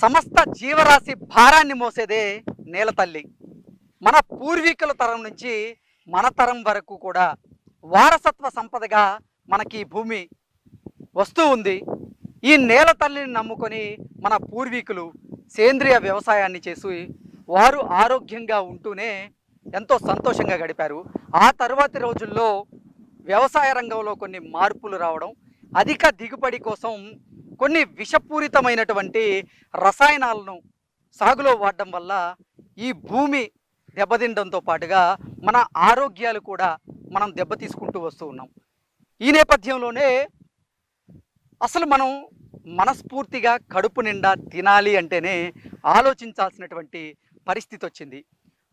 సమస్త జీవరాశి భారాన్ని మోసేదే నేల తల్లి. మన పూర్వీకుల తరం నుంచి మన తరం వరకు కూడా వారసత్వ సంపదగా మనకి ఈ భూమి వస్తూ ఉంది. ఈ నేల తల్లిని నమ్ముకొని మన పూర్వీకులు సేంద్రియ వ్యవసాయాన్ని చేసి వారు ఆరోగ్యంగా ఉంటూనే ఎంతో సంతోషంగా గడిపారు. ఆ తరువాతి రోజుల్లో వ్యవసాయ రంగంలో కొన్ని మార్పులు రావడం అధిక దిగుబడి కోసం కొన్ని విషపూరితమైనటువంటి రసాయనాలను సాగులో వాడడం వల్ల ఈ భూమి దెబ్బతినడంతో పాటుగా మన ఆరోగ్యాలు కూడా మనం దెబ్బతీసుకుంటూ వస్తూ ఉన్నాం. ఈ నేపథ్యంలోనే అసలు మనం మనస్ఫూర్తిగా కడుపు నిండా తినాలి అంటేనే ఆలోచించాల్సినటువంటి పరిస్థితి వచ్చింది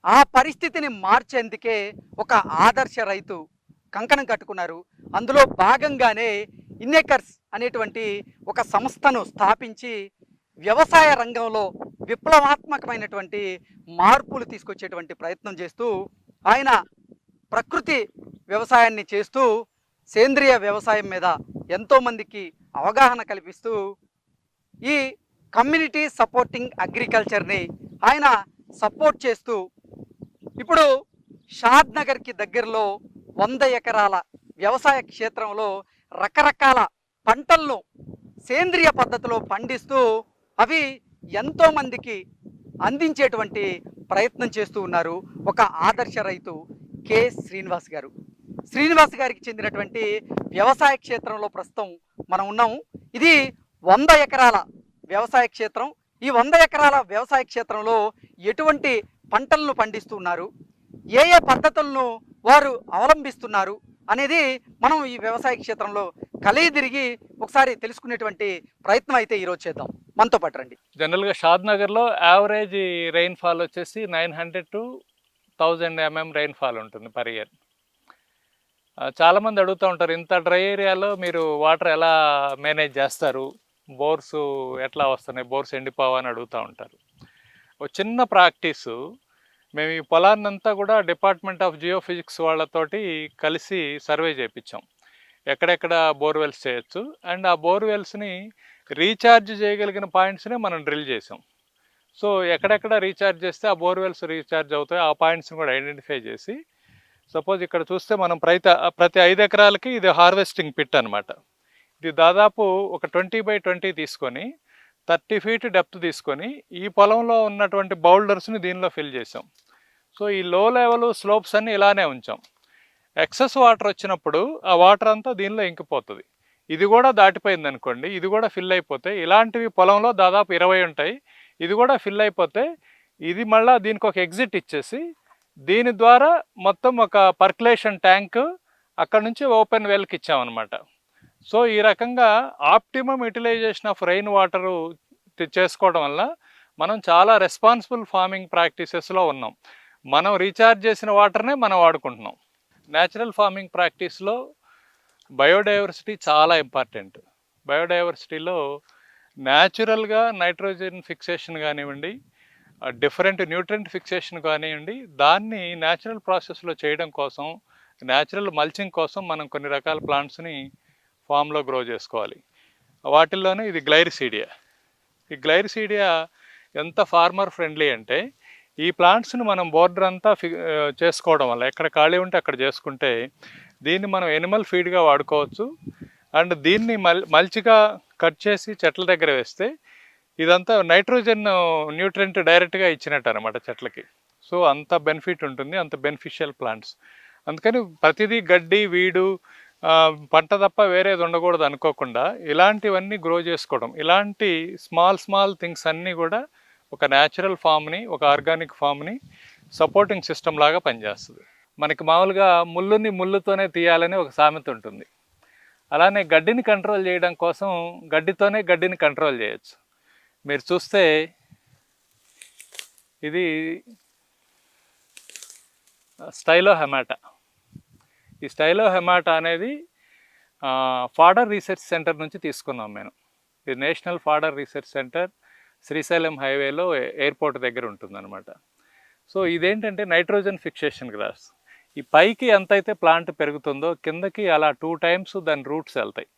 ఆ పరిస్థితిని మార్చేందుకే ఒక ఆదర్శ రైతు కంకణం కట్టుకున్నారు. అందులో భాగంగానే ఇన్నేకర్స్ అనేటువంటి ఒక సంస్థను స్థాపించి వ్యవసాయ రంగంలో విప్లవాత్మకమైనటువంటి మార్పులు తీసుకొచ్చేటువంటి ప్రయత్నం చేస్తూ ఆయన ప్రకృతి వ్యవసాయాన్ని చేస్తూ సేంద్రియ వ్యవసాయం మీద ఎంతోమందికి అవగాహన కల్పిస్తూ ఈ కమ్యూనిటీ సపోర్టింగ్ అగ్రికల్చర్ని ఆయన సపోర్ట్ చేస్తూ ఇప్పుడు షాద్ నగర్కి దగ్గరలో వంద ఎకరాల వ్యవసాయ క్షేత్రంలో రకరకాల పంటలను సేంద్రియ పద్ధతిలో పండిస్తూ అవి ఎంతోమందికి అందించేటువంటి ప్రయత్నం చేస్తూ ఉన్నారు ఒక ఆదర్శ రైతు కె. శ్రీనివాస్ గారు. శ్రీనివాస్ గారికి చెందినటువంటి వ్యవసాయ క్షేత్రంలో ప్రస్తుతం మనం ఉన్నాము. ఇది వంద ఎకరాల వ్యవసాయ క్షేత్రం. ఈ వంద ఎకరాల వ్యవసాయ క్షేత్రంలో ఎటువంటి పంటలను పండిస్తున్నారు ఏ ఏ పద్ధతులను వారు అవలంబిస్తున్నారు? అనేది మనం ఈ వ్యవసాయ క్షేత్రంలో కలయి తిరిగి ఒకసారి తెలుసుకునేటువంటి ప్రయత్నం అయితే ఈరోజు చేద్దాం. మనతో పాటు రండి. జనరల్గా షాద్ నగర్లో యావరేజ్ రెయిన్ఫాల్ వచ్చేసి nine hundred to thousand MM rainfall ఉంటుంది పర్ ఇయర్ చాలామంది అడుగుతూ ఉంటారు ఇంత డ్రై ఏరియాలో మీరు వాటర్ ఎలా మేనేజ్ చేస్తారు? బోర్స్ ఎట్లా వస్తున్నాయి? బోర్స్ ఎండిపోవా అని అడుగుతూ ఉంటారు. ఒక చిన్న ప్రాక్టీసు మేము ఈ పొలాన్నంతా కూడా డిపార్ట్మెంట్ ఆఫ్ జియోఫిజిక్స్ వాళ్ళతోటి కలిసి సర్వే చేయించాం ఎక్కడెక్కడ బోర్వెల్స్ చేయొచ్చు. అండ్ ఆ బోర్వెల్స్ని రీఛార్జ్ చేయగలిగిన పాయింట్స్ని మనం డ్రిల్ చేసాం. సో ఎక్కడెక్కడ రీఛార్జ్ చేస్తే ఆ బోర్వెల్స్ రీఛార్జ్ అవుతాయి ఆ పాయింట్స్ని కూడా ఐడెంటిఫై చేసి సపోజ్ ఇక్కడ చూస్తే మనం ప్రతి ప్రతి ఐదు ఎకరాలకి ఇది హార్వెస్టింగ్ పిట్ అనమాట ఇది దాదాపు ఒక ట్వంటీ బై ట్వంటీ తీసుకొని థర్టీ ఫీట్ డెప్త్ తీసుకొని ఈ పొలంలో ఉన్నటువంటి బౌల్డర్స్ని దీనిలో ఫిల్ చేసాం. సో ఈ లో లెవెల్ స్లోప్స్ అన్ని ఇలానే ఉంచాం. ఎక్సెస్ వాటర్ వచ్చినప్పుడు ఆ వాటర్ అంతా దీనిలో ఇంకిపోతుంది. ఇది కూడా దాటిపోయింది అనుకోండి ఇది కూడా ఫిల్ అయిపోతే ఇలాంటివి పొలంలో దాదాపు ఇరవై ఉంటాయి. ఇది కూడా ఫిల్ అయిపోతే ఇది మళ్ళీ దీనికి ఒక ఎగ్జిట్ ఇచ్చేసి దీని ద్వారా మొత్తం ఒక పర్కులేషన్ ట్యాంక్ అక్కడ నుంచి ఓపెన్ వెల్కి ఇచ్చామన్నమాట. సో ఈ రకంగా optimum utilisation of rain water చేసుకోవడం వల్ల మనం చాలా రెస్పాన్సిబుల్ ఫార్మింగ్ ప్రాక్టీసెస్లో ఉన్నాం. మనం రీఛార్జ్ చేసిన వాటర్నే మనం వాడుకుంటున్నాం. న్యాచురల్ ఫార్మింగ్ ప్రాక్టీస్లో బయోడైవర్సిటీ చాలా ఇంపార్టెంట్. బయోడైవర్సిటీలో న్యాచురల్గా నైట్రోజన్ ఫిక్సేషన్ కానివ్వండి డిఫరెంట్ న్యూట్రెంట్ ఫిక్సేషన్ కానివ్వండి దాన్ని న్యాచురల్ ప్రాసెస్లో చేయడం కోసం న్యాచురల్ మల్చింగ్ కోసం మనం కొన్ని రకాల ప్లాంట్స్ని ఫామ్లో గ్రో చేసుకోవాలి. వాటిల్లోనే ఇది గ్లైరిసీడియా. ఈ గ్లైరిసీడియా ఎంత ఫార్మర్ ఫ్రెండ్లీ అంటే ఈ ప్లాంట్స్ని మనం బోర్డర్ అంతా ఫి చేసుకోవడం వల్ల ఎక్కడ ఖాళీ ఉంటే అక్కడ చేసుకుంటే దీన్ని మనం ఎనిమల్ ఫీడ్గా వాడుకోవచ్చు. అండ్ దీన్ని మల్ మల్చిగా కట్ చేసి చెట్ల దగ్గర వేస్తే ఇదంతా నైట్రోజన్ న్యూట్రెంట్ డైరెక్ట్గా ఇచ్చినట్టు అనమాట చెట్లకి. సో అంత బెనిఫిట్ ఉంటుంది అంత బెనిఫిషియల్ ప్లాంట్స్. అందుకని ప్రతిదీ గడ్డి వీడు పంట తప్ప వేరేది ఉండకూడదు అనుకోకుండా ఇలాంటివన్నీ గ్రో చేసుకోవడం. ఇలాంటి స్మాల్ స్మాల్ థింగ్స్ అన్నీ కూడా ఒక న్యాచురల్ ఫామ్ని ఒక ఆర్గానిక్ ఫామ్ని సపోర్టింగ్ సిస్టమ్ లాగా పనిచేస్తుంది. మనకి మామూలుగా ముళ్ళుని ముళ్ళుతోనే తీయాలని ఒక సామెత ఉంటుంది. అలానే గడ్డిని కంట్రోల్ చేయడం కోసం గడ్డితోనే గడ్డిని కంట్రోల్ చేయొచ్చు. మీరు చూస్తే ఇది స్టైలో హెమాటా ఈ స్టైలో హెమాటా అనేది ఫాడర్ రీసెర్చ్ సెంటర్ నుంచి తీసుకున్నాం మేము. ఇది national fodder research centre Srisailam హైవేలో ఎయిర్పోర్ట్ దగ్గర ఉంటుందన్నమాట. సో ఇదేంటంటే నైట్రోజన్ ఫిక్సేషన్ గ్రాస్. ఈ పైకి ఎంతైతే ప్లాంట్ పెరుగుతుందో కిందకి అలా టూ టైమ్స్ దాని రూట్స్ వెళ్తాయి.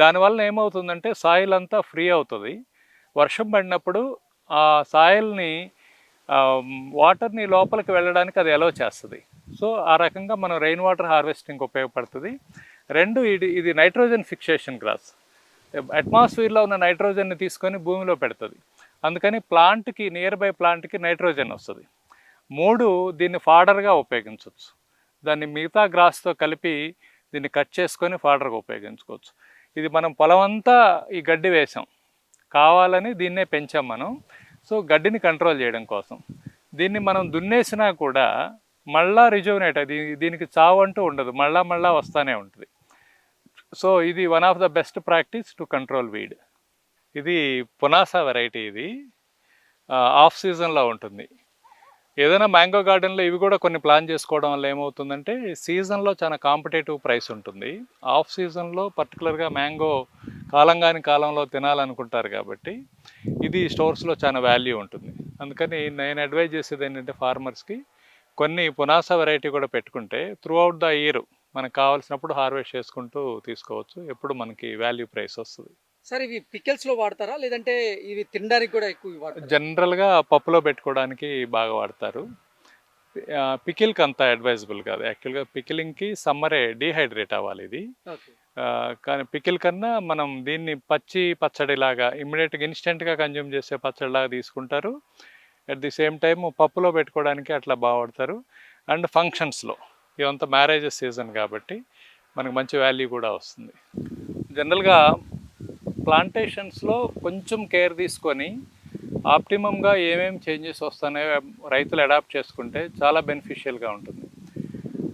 దానివల్ల ఏమవుతుందంటే సాయిల్ అంతా ఫ్రీ అవుతుంది. వర్షం పడినప్పుడు ఆ సాయిల్ని వాటర్ని లోపలికి వెళ్ళడానికి అది ఎలో చేస్తుంది. సో ఆ రకంగా మనం రెయిన్ వాటర్ హార్వెస్టింగ్ ఉపయోగపడుతుంది. రెండు ఇది ఇది నైట్రోజన్ ఫిక్సేషన్ గ్రాస్. అట్మాస్ఫియర్లో ఉన్న నైట్రోజన్ని తీసుకొని భూమిలో పెడుతుంది. అందుకని ప్లాంట్కి నియర్ బై ప్లాంట్కి నైట్రోజన్ వస్తుంది. మూడు దీన్ని ఫాడర్గా ఉపయోగించవచ్చు దాన్ని మిగతా గ్రాస్తో కలిపి దీన్ని కట్ చేసుకొని ఫాడర్గా ఉపయోగించుకోవచ్చు. ఇది మనం పొలం అంతా ఈ గడ్డి వేసాం. కావాలని దీన్నే పెంచాం మనం. సో గడ్డిని కంట్రోల్ చేయడం కోసం. దీన్ని మనం దున్నేసినా కూడా మళ్ళా రిజువనేట్ అది దీనికి చావు అంటూ ఉండదు. మళ్ళా మళ్ళా వస్తూనే ఉంటుంది. సో ఇది one of the best practice to control weed ఇది పునాసా వెరైటీ ఇది. ఆఫ్ సీజన్లో ఉంటుంది. ఏదైనా మ్యాంగో గార్డెన్లో ఇవి కూడా కొన్ని ప్లాన్ చేసుకోవడం వల్ల ఏమవుతుందంటే సీజన్లో చాలా కాంపిటేటివ్ ప్రైస్ ఉంటుంది. ఆఫ్ సీజన్లో పర్టికులర్గా మ్యాంగో కాలం కాని కాలంలో తినాలనుకుంటారు కాబట్టి ఇది స్టోర్స్లో చాలా వాల్యూ ఉంటుంది. అందుకని నేను అడ్వైజ్ చేసేది ఏంటంటే ఫార్మర్స్కి కొన్ని పునాస వెరైటీ కూడా పెట్టుకుంటే త్రూ అవుట్ ద ఇయర్ మనకు కావాల్సినప్పుడు హార్వెస్ట్ చేసుకుంటూ తీసుకోవచ్చు. ఎప్పుడు మనకి వాల్యూ ప్రైస్ వస్తుంది. సార్ ఇవి పికెల్స్లో వాడతారా? లేదంటే ఇవి తినడానికి కూడా ఎక్కువ వాడతారా? జనరల్గా పప్పులో పెట్టుకోవడానికి బాగా వాడతారు. పికిల్కి అంత అడ్వైజబుల్ కాదు. యాక్చువల్గా పికిలింగ్కి సమ్మరే డీహైడ్రేట్ అవ్వాలి ఇది. కానీ పికిల్ కన్నా మనం దీన్ని పచ్చి పచ్చడిలాగా ఇమ్మీడియట్గా ఇన్స్టెంట్గా కన్జ్యూమ్ చేసే పచ్చడిలాగా తీసుకుంటారు. అట్ ది సేమ్ టైం పప్పులో పెట్టుకోవడానికి అట్లా బాగా వాడతారు. అండ్ ఫంక్షన్స్లో ఇదంతా మ్యారేజెస్ సీజన్ కాబట్టి మనకు మంచి వాల్యూ కూడా వస్తుంది. జనరల్గా ప్లాంటేషన్స్లో కొంచెం కేర్ తీసుకొని ఆప్టిమమ్గా ఏమేమి చేంజెస్ వస్తున్నాయో రైతులు అడాప్ట్ చేసుకుంటే చాలా బెనిఫిషియల్గా ఉంటుంది.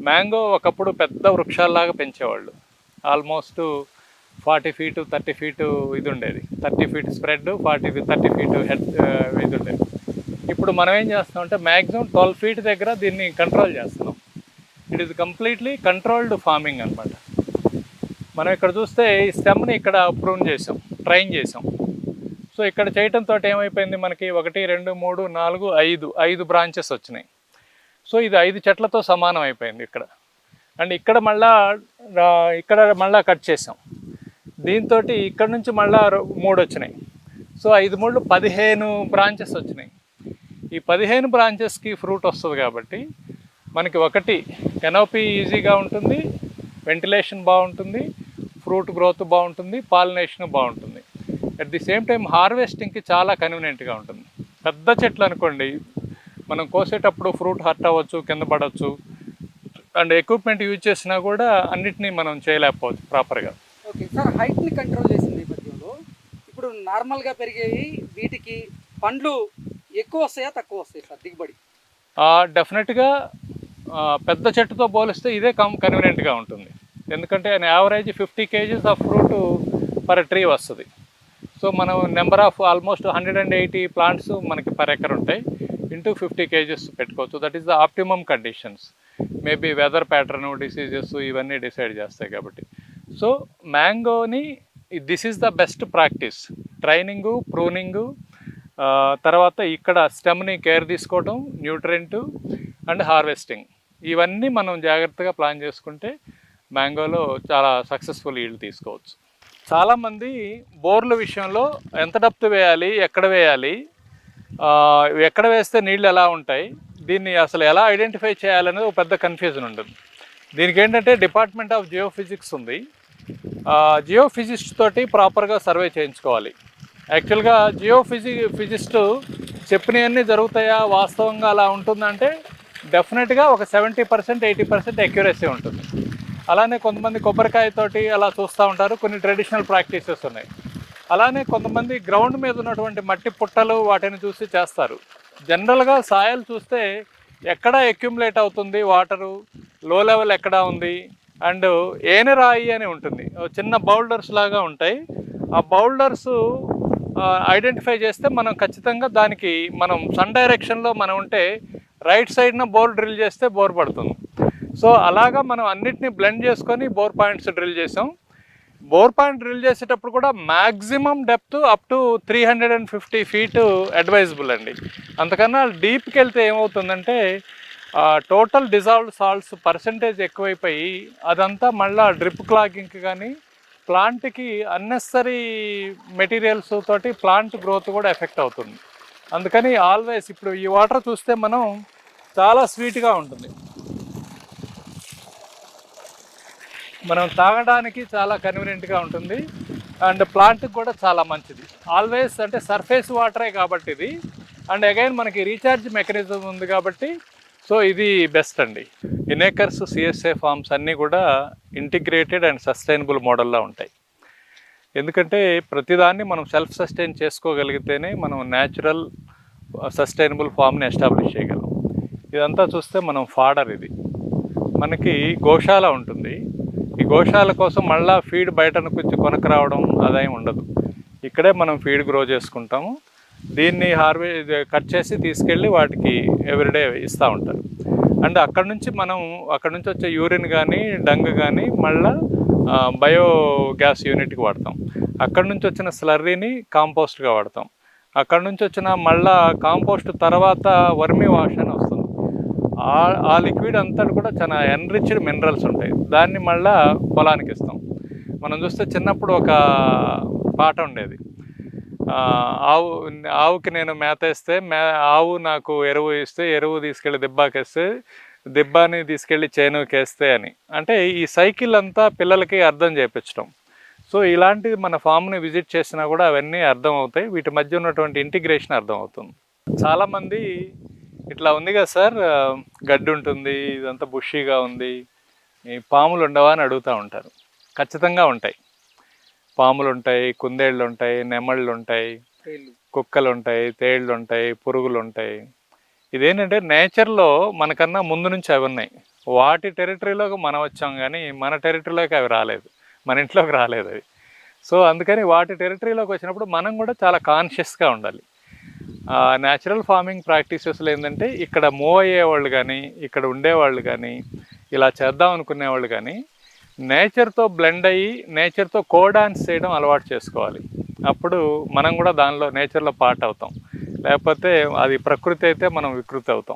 మ్యాంగో ఒకప్పుడు పెద్ద వృక్షాల్లాగా పెంచేవాళ్ళు. Almost forty feet thirty feet ఇది ఉండేది. Thirty feet spread forty thirty feet head ఇది ఉండేది. ఇప్పుడు మనం ఏం చేస్తామంటే మ్యాక్సిమం ట్వెల్వ్ ఫీట్ దగ్గర దీన్ని కంట్రోల్ చేస్తున్నాం. It is completely controlled farming అనమాట మనం ఇక్కడ చూస్తే ఈ స్టెమ్ని ఇక్కడ ప్రూన్ చేసాం ట్రైన్ చేసాం. సో ఇక్కడ చేయటంతో ఏమైపోయింది మనకి? ఒకటి రెండు మూడు నాలుగు ఐదు ఐదు బ్రాంచెస్ వచ్చినాయి. సో ఇది ఐదు చెట్లతో సమానం అయిపోయింది ఇక్కడ. అండ్ ఇక్కడ మళ్ళా ఇక్కడ మళ్ళా కట్ చేసాం. దీంతో ఇక్కడ నుంచి మళ్ళా మూడు వచ్చినాయి. సో ఐదు మూడు పదిహేను బ్రాంచెస్ వచ్చినాయి. ఈ పదిహేను బ్రాంచెస్కి ఫ్రూట్ వస్తుంది కాబట్టి మనకి ఒకటి కెనోపీ ఈజీగా ఉంటుంది. వెంటిలేషన్ బాగుంటుంది. ఫ్రూట్ గ్రోత్ బాగుంటుంది పాలినేషన్ బాగుంటుంది. అట్ ది సేమ్ టైం హార్వెస్టింగ్కి చాలా కన్వీనియంట్గా ఉంటుంది. పెద్ద చెట్లు అనుకోండి మనం కోసేటప్పుడు ఫ్రూట్ హర్ట్ అవ్వచ్చు కింద పడవచ్చు అండ్ ఎక్విప్మెంట్ యూజ్ చేసినా కూడా అన్నిటినీ మనం చేయలేకపోవచ్చు ప్రాపర్గా ఓకే సార్ హైట్ని కంట్రోల్ చేసిన నేపథ్యంలో ఇప్పుడు నార్మల్గా పెరిగేవి వీటికి పండ్లు ఎక్కువ వస్తాయా తక్కువ వస్తాయి సార్ దిగుబడి? డెఫినెట్గా పెద్ద చెట్టుతో పోలిస్తే ఇదే కమ్ కన్వీనియంట్గా ఉంటుంది. ఎందుకంటే average fifty kgs of fruit per tree వస్తుంది. సో మనం number of almost hundred and eighty plants మనకి పర్ ఎకర్ ఉంటాయి. ఇంటూ ఫిఫ్టీ కేజెస్ పెట్టుకోవచ్చు. That is the optimum conditions maybe weather pattern diseases ఇవన్నీ డిసైడ్ చేస్తాయి కాబట్టి. So మ్యాంగోని this is the best practice training pruning తర్వాత ఇక్కడ స్టెమ్ని కేర్ తీసుకోవడం న్యూట్రెంట్ అండ్ హార్వెస్టింగ్ ఇవన్నీ మనం జాగ్రత్తగా ప్లాన్ చేసుకుంటే మ్యాంగోలో చాలా సక్సెస్ఫుల్ ఈల్డ్ తీసుకోవచ్చు. చాలామంది బోర్ల విషయంలో ఎంత డప్తు వేయాలి ఎక్కడ వేయాలి ఎక్కడ వేస్తే నీళ్ళు ఎలా ఉంటాయి దీన్ని అసలు ఎలా ఐడెంటిఫై చేయాలనేది ఒక పెద్ద కన్ఫ్యూజన్ ఉంటుంది. దీనికి ఏంటంటే డిపార్ట్మెంట్ ఆఫ్ జియో ఫిజిక్స్ ఉంది. జియో ఫిజిస్ట్ తోటి ప్రాపర్గా సర్వే చేయించుకోవాలి. యాక్చువల్గా జియో ఫిజి ఫిజిస్ట్ చెప్పినవన్నీ జరుగుతాయా వాస్తవంగా అలా ఉంటుందంటే డెఫినెట్గా ఒక seventy percent eighty percent accuracy ఉంటుంది. అలానే కొంతమంది కొబ్బరికాయతోటి అలా చూస్తూ ఉంటారు. కొన్ని ట్రెడిషనల్ ప్రాక్టీసెస్ ఉన్నాయి. అలానే కొంతమంది గ్రౌండ్ మీద ఉన్నటువంటి మట్టి పుట్టలు వాటిని చూసి చేస్తారు. జనరల్గా సాయల్ చూస్తే ఎక్కడ అక్యుములేట్ అవుతుంది వాటరు లో లెవెల్ ఎక్కడ ఉంది? అండ్ ఏని రాయి అని ఉంటుంది. చిన్న బౌల్డర్స్ లాగా ఉంటాయి. ఆ బౌల్డర్స్ ఐడెంటిఫై చేస్తే మనం ఖచ్చితంగా దానికి మనం సన్ డైరెక్షన్లో మనం ఉంటే రైట్ సైడ్న బోర్ డ్రిల్ చేస్తే బోర్ పడుతుంది. సో అలాగా మనం అన్నిటినీ బ్లెండ్ చేసుకొని బోర్ పాయింట్స్ డ్రిల్ చేసాం. బోర్ పాయింట్ డ్రిల్ చేసేటప్పుడు కూడా maximum depth up to three hundred and fifty feet advisable అండి. అంతకన్నా డీప్కి వెళ్తే ఏమవుతుందంటే టోటల్ డిజాల్వ్డ్ సాల్ట్స్ పర్సంటేజ్ ఎక్కువైపోయి అదంతా మళ్ళీ డ్రిప్ క్లాగింగ్కి కానీ ప్లాంట్కి అన్నెసరీ మెటీరియల్స్ తోటి ప్లాంట్ గ్రోత్ కూడా ఎఫెక్ట్ అవుతుంది. అందుకని ఆల్వేస్ ఇప్పుడు ఈ వాటర్ చూస్తే మనం చాలా స్వీట్గా ఉంటుంది. మనం తాగడానికి చాలా కన్వీనియంట్గా ఉంటుంది. అండ్ ప్లాంట్కి కూడా చాలా మంచిది. ఆల్వేస్ అంటే సర్ఫేస్ వాటరే కాబట్టి ఇది. అండ్ అగైన్ మనకి రీఛార్జ్ మెకానిజం ఉంది కాబట్టి సో ఇది బెస్ట్ అండి. ఇనేకర్స్ సిఎస్ఏ ఫార్మ్స్ అన్నీ కూడా ఇంటిగ్రేటెడ్ అండ్ సస్టైనబుల్ మోడల్లో ఉంటాయి. ఎందుకంటే ప్రతిదాన్ని మనం సెల్ఫ్ సస్టైన్ చేసుకోగలిగితేనే మనం న్యాచురల్ సస్టైనబుల్ ఫామ్ని ఎస్టాబ్లిష్ చేయగలం. ఇదంతా చూస్తే మనం ఫాడర్ ఇది. మనకి గోశాల ఉంటుంది. ఈ గోశాల కోసం మళ్ళా ఫీడ్ బయట నుంచి కొనకు రావడం ఆదాయం ఉండదు. ఇక్కడే మనం ఫీడ్ గ్రో చేసుకుంటాము. దీన్ని హార్వే కట్ చేసి తీసుకెళ్ళి వాటికి ఎవ్రీడే ఇస్తూ ఉంటారు. అండ్ అక్కడ నుంచి మనం అక్కడ నుంచి వచ్చే యూరిన్ కానీ డంగ్ కానీ మళ్ళా బయో గ్యాస్ యూనిట్కి వాడతాం. అక్కడ నుంచి వచ్చిన స్లర్రీని కాంపోస్ట్గా వాడతాం. అక్కడ నుంచి వచ్చిన మళ్ళా కాంపోస్ట్ తర్వాత వర్మి వాష్ ఆ లిక్విడ్ అంతా కూడా చాలా ఎన్రిచ్డ్ మినరల్స్ ఉంటాయి. దాన్ని మళ్ళా పొలానికి ఇస్తాం. మనం చూస్తే చిన్నప్పుడు ఒక పాట ఉండేది. ఆవు ఆవుకి నేను మేత ఇస్తే మే ఆవు నాకు ఎరువు ఇస్తే ఎరువు తీసుకెళ్ళి దిబ్బాకేస్తే దిబ్బాని తీసుకెళ్ళి చేనుకేస్తే అని. అంటే ఈ సైకిల్ అంతా పిల్లలకి అర్థం చేపించడం సో ఇలాంటివి మన ఫామ్ని విజిట్ చేసినా కూడా అవన్నీ అర్థం అవుతాయి వీటి మధ్య ఉన్నటువంటి ఇంటిగ్రేషన్ అర్థం అవుతుంది చాలామంది ఇట్లా ఉంది కదా సార్ గడ్డి ఉంటుంది ఇదంతా బుషీగా ఉంది ఈ పాములు ఉండవా అని అడుగుతూ ఉంటారు. ఖచ్చితంగా ఉంటాయి. పాములు ఉంటాయి కుందేళ్ళు ఉంటాయి నెమళ్ళు ఉంటాయి కుక్కలు ఉంటాయి తేళ్ళు ఉంటాయి పురుగులు ఉంటాయి. ఇదేంటంటే నేచర్లో మనకన్నా ముందు నుంచి అవి ఉన్నాయి. వాటి టెరిటరీలోకి మనం వచ్చాం కానీ మన టెరిటరీలోకి అవి రాలేదు. మన ఇంట్లోకి రాలేదు అవి. సో అందుకని వాటి టెరిటరీలోకి వచ్చినప్పుడు మనం కూడా చాలా కాన్షియస్గా ఉండాలి. న్యాచురల్ ఫార్మింగ్ ప్రాక్టీసెస్లో ఏంటంటే ఇక్కడ మూవ్ అయ్యేవాళ్ళు కానీ ఇక్కడ ఉండేవాళ్ళు కానీ ఇలా చేద్దాం అనుకునేవాళ్ళు కానీ నేచర్తో బ్లెండ్ అయ్యి నేచర్తో కోడాన్స్ చేయడం అలవాటు చేసుకోవాలి. అప్పుడు మనం కూడా దానిలో నేచర్లో పార్ట్ అవుతాం. లేకపోతే అది ప్రకృతి అయితే మనం వికృతి అవుతాం.